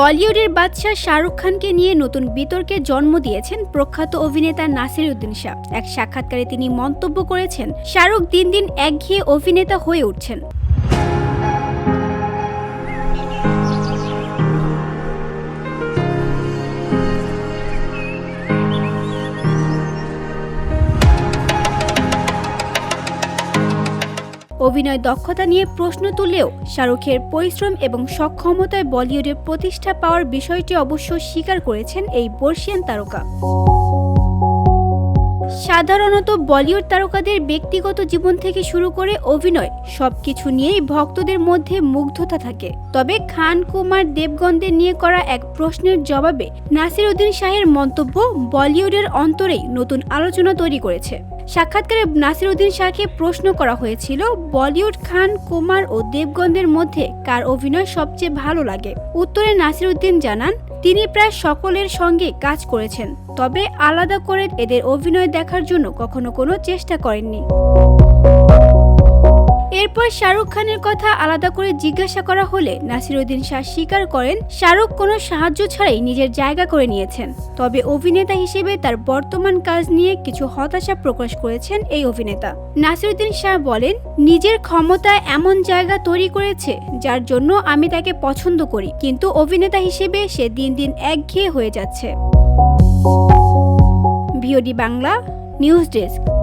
বলিউডের বাদশাহ শাহরুখ খানকে নিয়ে নতুন বিতর্কে জন্ম দিয়েছেন প্রখ্যাত অভিনেতা নাসির উদ্দিন শাহ। এক সাক্ষাৎকারে তিনি মন্তব্য করেছেন, শাহরুখ দিন দিন একঘেয়ে অভিনেতা হয়ে উঠছেন। অভিনয় দক্ষতা নিয়ে প্রশ্ন তুললেও শাহরুখের পরিশ্রম এবং সক্ষমতায় বলিউডে প্রতিষ্ঠা পাওয়ার বিষয়টি অবশ্য স্বীকার করেছেন এই বর্ষিয়ান তারকা। সাধারণত বলিউড তারকাদের ব্যক্তিগত জীবন থেকে শুরু করে অভিনয়, সবকিছু নিয়েই ভক্তদের মধ্যে মুগ্ধতা থাকে। তবে খান কুমার দেবগণদের নিয়ে করা এক প্রশ্নের জবাবে নাসির উদ্দিন শাহের মন্তব্য বলিউডের অন্তরেই নতুন আলোচনা তৈরি করেছে। সাক্ষাৎকারে নাসির উদ্দিন শাহকে প্রশ্ন করা হয়েছিল, বলিউড খান কুমার ও দেবগণদের মধ্যে কার অভিনয় সবচেয়ে ভালো লাগে? উত্তরে নাসির উদ্দিন জানান তিনি প্রায় সকলের সঙ্গে কাজ করেছেন, তবে আলাদা করে এদের অভিনয় দেখার জন্য কখনো কোনো চেষ্টা করেননি। এরপর শাহরুখ খানের কথা আলাদা করে জিজ্ঞাসা করা হলে নাসিরুদ্দিন শাহ স্বীকার করেন, শাহরুখ কোনো সাহায্য ছাড়াই নিজের জায়গা করে নিয়েছেন। তবে অভিনেতা হিসেবে তার বর্তমান কাজ নিয়ে কিছু হতাশা প্রকাশ করেছেন এই অভিনেতা। নাসিরুদ্দিন শাহ বলেন, নিজের ক্ষমতায় এমন জায়গা তৈরি করেছে যার জন্য আমি তাকে পছন্দ করি, কিন্তু অভিনেতা হিসেবে সে দিন দিন একঘেয়ে হয়ে যাচ্ছে। VOD Bangla, news desk.